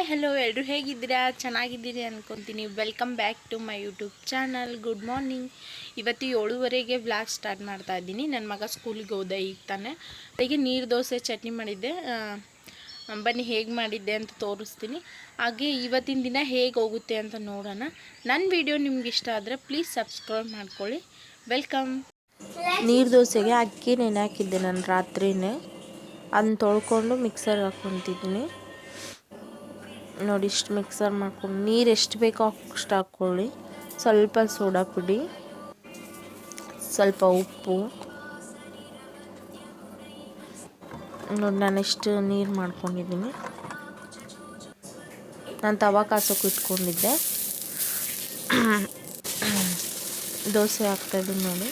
Hi hello ಎಲ್ಲರೂ ಹೇಗಿದ್ದೀರಾ? ಚೆನ್ನಾಗಿದ್ದೀರಿ ಅನ್ಕೊತೀನಿ. Welcome back to my YouTube channel good morning ಇವತ್ತು ಏಳುವರೆಗೆ ಬ್ಲಾಗ್ ಸ್ಟಾರ್ಟ್ ಮಾಡ್ತಾ ಇದ್ದೀನಿ. ನನ್ನ ಮಗ ಸ್ಕೂಲಿಗೆ ಹೋದೆ ಈಗ ತಾನೆ. ಅದಕ್ಕೆ ನೀರು ದೋಸೆ, ಚಟ್ನಿ ಮಾಡಿದ್ದೆ. ಬನ್ನಿ ಹೇಗೆ ಮಾಡಿದ್ದೆ ಅಂತ ತೋರಿಸ್ತೀನಿ. ಹಾಗೆ ಇವತ್ತಿನ ದಿನ ಹೇಗೆ ಹೋಗುತ್ತೆ ಅಂತ ನೋಡೋಣ. ನನ್ನ ವಿಡಿಯೋ ನಿಮ್ಗೆ ಇಷ್ಟ ಆದರೆ ಪ್ಲೀಸ್ ಸಬ್ಸ್ಕ್ರೈಬ್ ಮಾಡ್ಕೊಳ್ಳಿ. ವೆಲ್ಕಮ್ ನೀರು ದೋಸೆಗೆ ಅಕ್ಕಿ ನೆನೆ ಹಾಕಿದ್ದೆ ನಾನು ರಾತ್ರಿನೇ. ಅದನ್ನ ತೊಳ್ಕೊಂಡು ಮಿಕ್ಸರ್ಗೆ ಹಾಕ್ಕೊತಿದ್ದೀನಿ ನೋಡಿ ಇಷ್ಟು ಮಿಕ್ಸರ್ ಮಾಡ್ಕೊಂಡು ನೀರು ಎಷ್ಟು ಬೇಕೋ ಅಷ್ಟು ಹಾಕ್ಕೊಳ್ಳಿ ಸ್ವಲ್ಪ ಸೋಡಾ ಪುಡಿ, ಸ್ವಲ್ಪ ಉಪ್ಪು. ನೋಡಿ ನಾನು ಎಷ್ಟು ನೀರು ಮಾಡ್ಕೊಂಡಿದ್ದೀನಿ. ನಾನು ತವಾ ಕಾಸೋಕೆ ಇಟ್ಕೊಂಡಿದ್ದೆ. ದೋಸೆ ಹಾಕ್ತಾಯಿದ್ದೀನಿ ನೋಡಿ.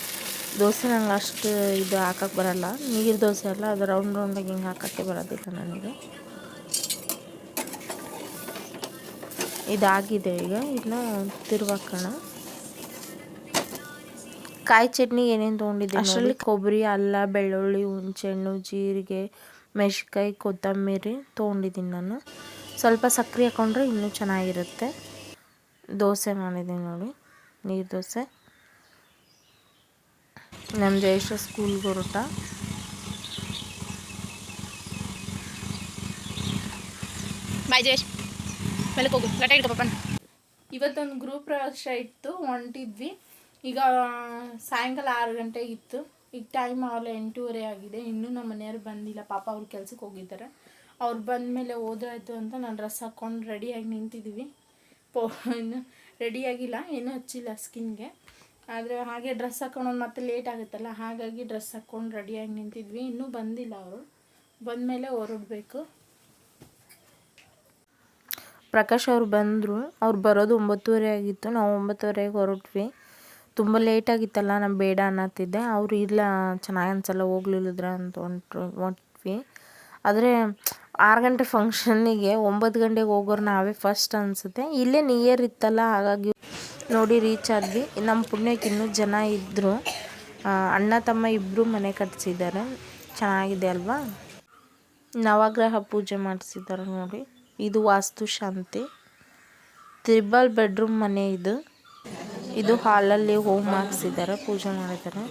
ದೋಸೆ ನಂಗೆ ಅಷ್ಟು ಇದು ಹಾಕಕ್ಕೆ ಬರಲ್ಲ. ನೀರು ದೋಸೆ ಅಲ್ಲ, ಅದು ರೌಂಡ್ ರೌಂಡಾಗಿ ಹಿಂಗೆ ಹಾಕೋಕ್ಕೆ ಬರೋದಿಲ್ಲ ನನಗೆ. ಇದಾಗಿದೆ ಈಗ. ಇದನ್ನ ತಿರುವಾಕೋಣ ಕಾಯಿ ಚಟ್ನಿ ಏನೇನು ತೊಗೊಂಡಿದ್ದೆ ಅಷ್ಟರಲ್ಲಿ ಕೊಬ್ಬರಿ ಅಲ್ಲ ಬೆಳ್ಳುಳ್ಳಿ ಹುಣಸೆಹಣ್ಣು ಜೀರಿಗೆ ಮೆಣಸಿನ್ಕಾಯಿ ಕೊತ್ತಂಬರಿ ತೊಗೊಂಡಿದ್ದೀನಿ ನಾನು. ಸ್ವಲ್ಪ ಸಕ್ಕರೆ ಹಾಕೊಂಡ್ರೆ ಇನ್ನೂ ಚೆನ್ನಾಗಿರುತ್ತೆ. ದೋಸೆ ಮಾಡಿದ್ದೀನಿ ನೋಡಿ. ನೀರು ದೋಸೆ. ನಮ್ಮ ಜಯೇಶ ಸ್ಕೂಲ್ಗೆ ಹೊರಟ. ಬಾಯ್ ಜಯೇಶ್. ಮೇಲೆ ಹೋಗು. ಗಟ್ಟ ಇಟ್ಕೊ ಪಾಪನ ಇವತ್ತೊಂದು ಗ್ರೂಪ್ ಪ್ರವೇಶ ಇತ್ತು ಹೊಂಟಿದ್ವಿ ಈಗ, ಸಾಯಂಕಾಲ ಆರು ಗಂಟೆ ಇತ್ತು. ಈಗ ಟೈಮ್ ಆಗಲೇ ಎಂಟೂವರೆ ಆಗಿದೆ. ಇನ್ನೂ ನಮ್ಮ ಮನೆಯವ್ರು ಬಂದಿಲ್ಲ. ಪಾಪ ಅವ್ರ ಕೆಲ್ಸಕ್ಕೆ ಹೋಗಿದ್ದಾರೆ. ಅವ್ರು ಬಂದಮೇಲೆ ಹೋದ್ರಾಯ್ತು ಅಂತ ನಾನು ಡ್ರೆಸ್ ಹಾಕ್ಕೊಂಡು ರೆಡಿಯಾಗಿ ನಿಂತಿದ್ದೀವಿ ಪೋ, ಇನ್ನು ರೆಡಿಯಾಗಿಲ್ಲ ಏನೂ ಹಚ್ಚಿಲ್ಲ ಸ್ಕಿನ್ಗೆ ಆದರೆ ಹಾಗೆ ಡ್ರೆಸ್ ಹಾಕೊಂಡು ಮತ್ತೆ ಲೇಟ್ ಆಗುತ್ತಲ್ಲ, ಹಾಗಾಗಿ ಡ್ರೆಸ್ ಹಾಕ್ಕೊಂಡು ರೆಡಿಯಾಗಿ ನಿಂತಿದ್ವಿ. ಇನ್ನೂ ಬಂದಿಲ್ಲ ಅವರು. ಬಂದಮೇಲೆ ಹೊರಡಬೇಕು. ಪ್ರಕಾಶ್ ಅವ್ರು ಬಂದರು. ಅವ್ರು ಬರೋದು ಒಂಬತ್ತುವರೆ ಆಗಿತ್ತು. ನಾವು ಒಂಬತ್ತುವರೆಗೆ ಹೊರಟ್ವಿ. ತುಂಬ ಲೇಟ್ ಆಗಿತ್ತಲ್ಲ ನಾನು ಬೇಡ ಅನ್ನತ್ತಿದ್ದೆ. ಅವ್ರು ಇಲ್ಲ, ಚೆನ್ನಾಗಿ ಅನ್ಸಲ್ಲ, ಹೋಗ್ಲಿಲ್ಲದ್ರ ಅಂತ ಹೊಂಟ್ರು, ಹೊಂಟ್ವಿ. ಆದರೆ ಆರು ಗಂಟೆ ಫಂಕ್ಷನ್ನಿಗೆ ಒಂಬತ್ತು ಗಂಟೆಗೆ ಹೋಗೋರು ನಾವೇ ಫಸ್ಟ್ ಅನಿಸುತ್ತೆ. ಇಲ್ಲೇ ನಿಯರ್ ಇತ್ತಲ್ಲ, ಹಾಗಾಗಿ ನೋಡಿ ರೀಚ್ ಆದ್ವಿ ನಮ್ಮ ಪುಣ್ಯಕ್ಕೆ ಇನ್ನೂ ಜನ ಇದ್ದರು ಅಣ್ಣ, ತಮ್ಮ ಇಬ್ಬರು ಮನೆ ಕಟ್ಸಿದ್ದಾರೆ. ಚೆನ್ನಾಗಿದೆ ಅಲ್ವಾ? ನವಗ್ರಹ ಪೂಜೆ ಮಾಡಿಸಿದ್ದಾರೆ ನೋಡಿ. ಇದು ವಾಸ್ತು ಶಾಂತಿ. ತ್ರಿಬಲ್ ಬೆಡ್ರೂಮ್ ಮನೆ ಇದು. ಇದು ಹಾಲಲ್ಲಿ ಹೋಮ್ ಹಾಕ್ಸಿದ್ದಾರೆ, ಪೂಜೆ ಮಾಡಿದ್ದಾರೆ.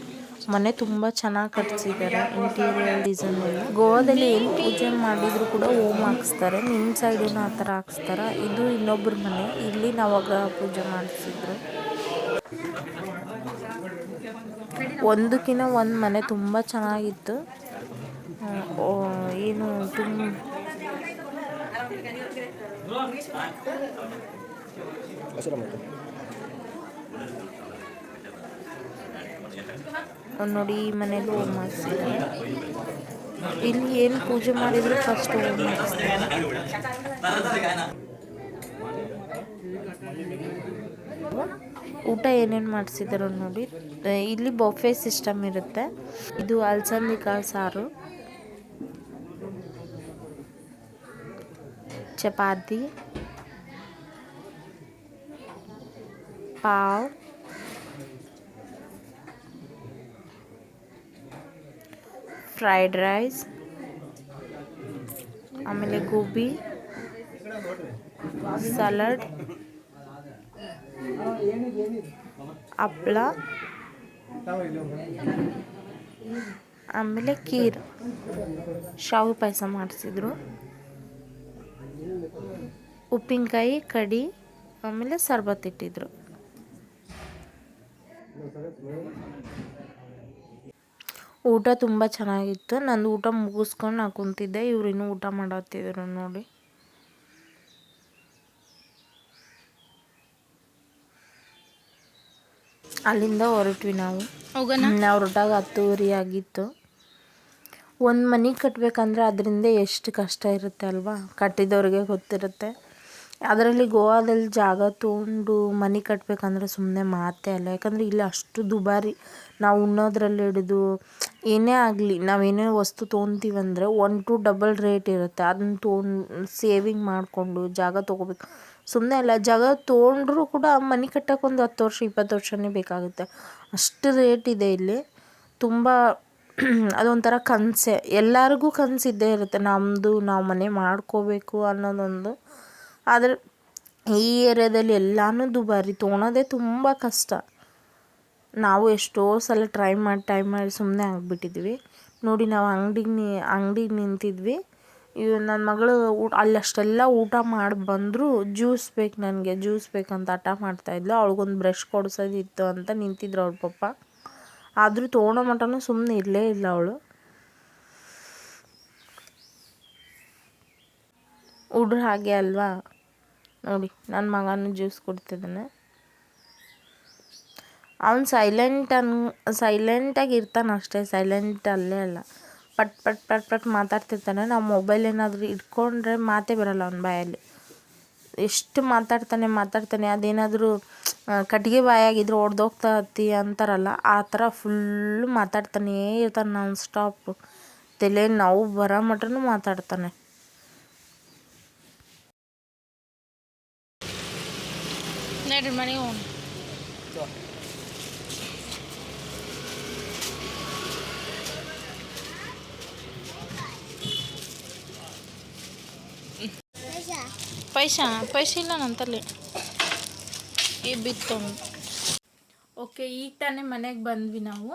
ಮನೆ ತುಂಬ ಚೆನ್ನಾಗಿ ಕಟ್ಸಿದ್ದಾರೆ ಇಂಟೀರಿಯರ್ ಡಿಸೈನ್ ಗೋವಾದಲ್ಲಿ ಏನು ಪೂಜೆ ಮಾಡಿದ್ರು ಕೂಡ ಹೋಮ್ ಹಾಕ್ಸ್ತಾರೆ. ನಿಮ್ಮ ಸೈಡೂ ಆ ಥರ ಹಾಕ್ಸ್ತಾರೆ. ಇದು ಇನ್ನೊಬ್ಬರ ಮನೆ. ಇಲ್ಲಿ ನಾವಾಗ ಪೂಜೆ ಮಾಡಿಸಿದ್ರು. ಒಂದಕ್ಕಿಂತ ಒಂದು ಮನೆ ತುಂಬ ಚೆನ್ನಾಗಿತ್ತು. ಏನು, ತುಂಬ ನೋಡಿ ಈ ಮನೇಲಿ ಹೋಮ್ ಇಲ್ಲಿ ಏನು ಪೂಜೆ ಮಾಡಿದ್ರು ಫಸ್ಟ್ ಹೋಮ್ ಊಟ ಏನೇನು ಮಾಡಿಸಿದಾರೋ ನೋಡಿ. ಇಲ್ಲಿ ಬೊಫೆ ಸಿಸ್ಟಮ್ ಇರುತ್ತೆ. ಇದು ಅಲ್ಸಂದಿ ಕಾಳು ಸಾರು. ಚಪಾತಿ ಪಾವ್ ಫ್ರೈಡ್ ರೈಸ್ ಆಮೇಲೆ ಗೋಬಿ ಸಲಾಡ್ ಹಪ್ಳ ಆಮೇಲೆ ಖೀರ್ ಶಾವು ಪಾಯಸ ಮಾಡಿಸಿದ್ರು ಉಪ್ಪಿನಕಾಯಿ ಕಡಿ ಆಮೇಲೆ ಸರ್ಬತ್ ಇಟ್ಟಿದ್ರು. ಊಟ ತುಂಬ ಚೆನ್ನಾಗಿತ್ತು. ನಂದು ಊಟ ಮುಗಿಸ್ಕೊಂಡು ನಾ ಕುಂತಿದ್ದೆ. ಇವ್ರು ಇನ್ನೂ ಊಟ ಮಾಡತ್ತಿದ್ರು ನೋಡಿ. ಅಲ್ಲಿಂದ ಹೊರಟ್ವಿ ನಾವು. ನಾವು ಹೊರಟಾಗ ಹತ್ತುವರಿ ಆಗಿತ್ತು. ಒಂದು ಮನೆ ಕಟ್ಟಬೇಕಂದ್ರೆ ಅದರಿಂದ ಎಷ್ಟು ಕಷ್ಟ ಇರುತ್ತೆ ಅಲ್ವಾ? ಕಟ್ಟಿದವ್ರಿಗೆ ಗೊತ್ತಿರುತ್ತೆ. ಅದರಲ್ಲಿ ಗೋವಾದಲ್ಲಿ ಜಾಗ ತೊಗೊಂಡು ಮನೆ ಕಟ್ಟಬೇಕಂದ್ರೆ ಸುಮ್ಮನೆ ಮಾತೇ ಅಲ್ಲ. ಯಾಕಂದರೆ ಇಲ್ಲಿ ಅಷ್ಟು ದುಬಾರಿ. ನಾವು ಉಣ್ಣೋದ್ರಲ್ಲಿ ಹಿಡಿದು ಏನೇ ಆಗಲಿ ನಾವೇನೇ ವಸ್ತು ತೊಗೊತೀವಂದ್ರೆ ಒನ್ ಟು ಡಬಲ್ ರೇಟ್ ಇರುತ್ತೆ. ಅದನ್ನ ತೊಗೊಂಡು ಸೇವಿಂಗ್ ಮಾಡಿಕೊಂಡು ಜಾಗ ತೊಗೋಬೇಕು. ಸುಮ್ಮನೆ ಅಲ್ಲ, ಜಾಗ ತೊಗೊಂಡ್ರೂ ಕೂಡ ಮನೆ ಕಟ್ಟೋಕ್ಕೊಂದು ಒಂದು ಹತ್ತು ವರ್ಷ, ಇಪ್ಪತ್ತು ವರ್ಷನೇ ಬೇಕಾಗುತ್ತೆ. ಅಷ್ಟು ರೇಟ್ ಇದೆ ಇಲ್ಲಿ. ತುಂಬ ಅದೊಂಥರ ಕನಸೇ. ಎಲ್ಲರಿಗೂ ಕನಸಿದ್ದೇ ಇರುತ್ತೆ. ನಮ್ಮದು ನಾವು ಮನೆ ಮಾಡ್ಕೋಬೇಕು ಅನ್ನೋದೊಂದು. ಆದರೆ ಈ ಏರಿಯಾದಲ್ಲಿ ಎಲ್ಲನೂ ದುಬಾರಿ. ತೊಗೊಳೋದೇ ತುಂಬ ಕಷ್ಟ. ನಾವು ಎಷ್ಟೋ ಸಲ ಟ್ರೈ ಮಾಡಿ ಟ್ರೈ ಮಾಡಿ ಸುಮ್ಮನೆ ಆಗಿಬಿಟ್ಟಿದ್ವಿ. ನೋಡಿ ನಾವು ಅಂಗಡಿಗೆ ನಿ, ಅಂಗಡಿಗೆ ನಿಂತಿದ್ವಿ. ಇವ್ ನನ್ನ ಮಗಳು ಊಟ ಅಲ್ಲಿ ಅಷ್ಟೆಲ್ಲ ಊಟ ಮಾಡಿ ಬಂದರೂ ಜ್ಯೂಸ್ ಬೇಕು ನನಗೆ, ಜ್ಯೂಸ್ ಬೇಕಂತ ಹಠ ಮಾಡ್ತಾಯಿದ್ಲು ಅವಳಿಗೊಂದು ಬ್ರಷ್ ಕೊಡಿಸೋದಿತ್ತು ಅಂತ ನಿಂತಿದ್ರು ಅವ್ರ ಪಪ್ಪ. ಆದರೂ ತೊಗೊಳೋ ಮಟನೂ ಸುಮ್ಮನೆ ಇರಲೇ ಇಲ್ಲ ಅವಳು. ಹುಡ್ರು ಹಾಗೆ ಅಲ್ವಾ? ನೋಡಿ ನನ್ನ ಮಗನೂ ಜ್ಯೂಸ್ ಕುಡ್ತಿದ್ದಾನೆ ಅವನು ಸೈಲೆಂಟ್ ಅನ್ ಸೈಲೆಂಟಾಗಿ ಇರ್ತಾನೆ ಅಷ್ಟೇ ಸೈಲೆಂಟ್ ಅಲ್ಲೇ ಅಲ್ಲ. ಪಟ್ ಪಟ್ ಪಟ್ ಪಟ್ ಮಾತಾಡ್ತಿರ್ತಾನೆ. ನಾವು ಮೊಬೈಲ್ ಏನಾದರೂ ಇಟ್ಕೊಂಡ್ರೆ ಮಾತೇ ಬರಲ್ಲ ಅವನ ಬಾಯಲ್ಲಿ. ಎಷ್ಟು ಮಾತಾಡ್ತಾನೆ ಮಾತಾಡ್ತಾನೆ ಅದೇನಾದರೂ ಕಟ್ಟಿಗೆ ಬಾಯಾಗಿದ್ರೆ ಒಡೆದೋಗ್ತಾ ಹತ್ತಿ ಅಂತಾರಲ್ಲ, ಆ ಥರ ಫುಲ್ಲು ಮಾತಾಡ್ತಾನೇ ಇರ್ತಾನೆ ನಾನ್ ಸ್ಟಾಪ್ ತಲೆ ನಾವು ಬರೋ ಮಟನೂ ಮಾತಾಡ್ತಾನೆ. ನಡ್ರಿ ಮನೆಗೆ ಪೈಸಾ, ಪೈಸೆ ಇಲ್ಲ ನಂತಲ್ಲಿ ಈ ಬಿತ್ತು. ಓಕೆ, ಈಗ ತಾನೇ ಮನೆಗೆ ಬಂದ್ವಿ ನಾವು.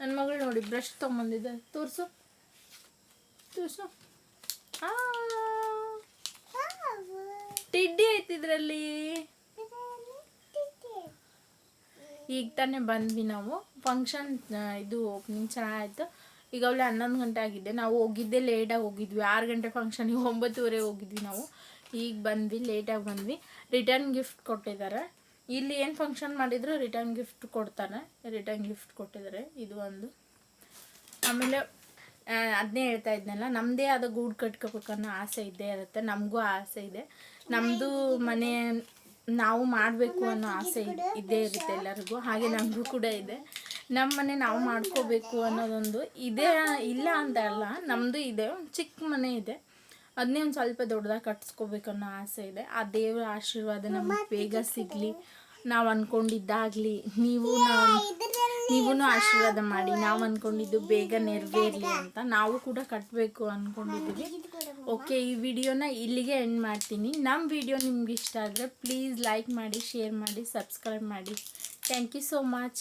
ನನ್ನ ಮಗಳು ನೋಡಿ ಬ್ರಷ್ ತೊಗೊಂಬಂದಿದ್ದೆ ತೋರಿಸು. ತೋರಿಸು. ಟಿಡ್ಡಿ ಐತಿದ್ರಲ್ಲಿ ಈಗ ತಾನೇ ಬಂದ್ವಿ ನಾವು. ಫಂಕ್ಷನ್ ಇದು ಓಪನಿಂಗ್ ಚೆನ್ನಾಗಾಯ್ತು. ಈಗ ಅವಳೆ ಹನ್ನೊಂದು ಗಂಟೆ ಆಗಿದೆ ನಾವು ಹೋಗಿದ್ದೆ ಲೇಟಾಗಿ ಹೋಗಿದ್ವಿ. ಆರು ಗಂಟೆ ಫಂಕ್ಷನಿಗೆ ಒಂಬತ್ತುವರೆ ಹೋಗಿದ್ವಿ ನಾವು. ಈಗ ಬಂದ್ವಿ ಲೇಟಾಗಿ ಬಂದ್ವಿ. ರಿಟರ್ನ್ ಗಿಫ್ಟ್ ಕೊಟ್ಟಿದ್ದಾರೆ. ಇಲ್ಲಿ ಏನು ಫಂಕ್ಷನ್ ಮಾಡಿದ್ರು? ರಿಟರ್ನ್ ಗಿಫ್ಟ್ ಕೊಡ್ತಾರೆ ರಿಟರ್ನ್ ಗಿಫ್ಟ್ ಕೊಟ್ಟಿದ್ದಾರೆ. ಇದು ಒಂದು. ಆಮೇಲೆ ಅದನ್ನೇ ಹೇಳ್ತಾ ಇದ್ನಲ್ಲ ನಮ್ಮದೇ ಆದ ಗೂಡು ಕಟ್ಕೋಬೇಕನ್ನೋ ಆಸೆ ಇದ್ದೇ ಇರುತ್ತೆ. ನಮಗೂ ಆಸೆ ಇದೆ. ನಮ್ಮದು ಮನೆ ನಾವು ಮಾಡಬೇಕು ಅನ್ನೋ ಆಸೆ ಇದ್- ಇದ್ದೇ ಇರುತ್ತೆ ಎಲ್ಲರಿಗೂ. ಹಾಗೆ ನಮಗೂ ಕೂಡ ಇದೆ. ನಮ್ಮ ಮನೆ ನಾವು ಮಾಡ್ಕೋಬೇಕು ಅನ್ನೋದೊಂದು ಇದೆ, ಇಲ್ಲ ಅಂತ ಅಲ್ಲ. ನಮ್ಮದು ಇದೆ ಚಿಕ್ಕ ಮನೆ ಇದೆ. ಅದನ್ನೇ ಒಂದು ಸ್ವಲ್ಪ ದೊಡ್ಡದಾಗಿ ಕಟ್ಸ್ಕೋಬೇಕನ್ನೋ ಆಸೆ ಇದೆ. ಆ ದೇವರ ಆಶೀರ್ವಾದ ನಮಗೆ ಬೇಗ ಸಿಗಲಿ. ನಾವು ಅಂದ್ಕೊಂಡಿದ್ದಾಗಲಿ ನೀವು ನಾವು ನೀವೂ ಆಶೀರ್ವಾದ ಮಾಡಿ. ನಾವು ಅಂದ್ಕೊಂಡಿದ್ದು ಬೇಗ ನೆರವೇರಲಿ ಅಂತ. ನಾವು ಕೂಡ ಕಟ್ಟಬೇಕು ಅಂದ್ಕೊಂಡಿದ್ದೀವಿ ಓಕೆ ಈ ವಿಡಿಯೋನ ಇಲ್ಲಿಗೆ ಎಂಡ್ ಮಾಡ್ತೀನಿ. ನಮ್ಮ ವಿಡಿಯೋ ನಿಮ್ಗೆ ಇಷ್ಟ ಆದರೆ ಪ್ಲೀಸ್ ಲೈಕ್ ಮಾಡಿ ಶೇರ್ ಮಾಡಿ ಸಬ್ಸ್ಕ್ರೈಬ್ ಮಾಡಿ. Thank you so much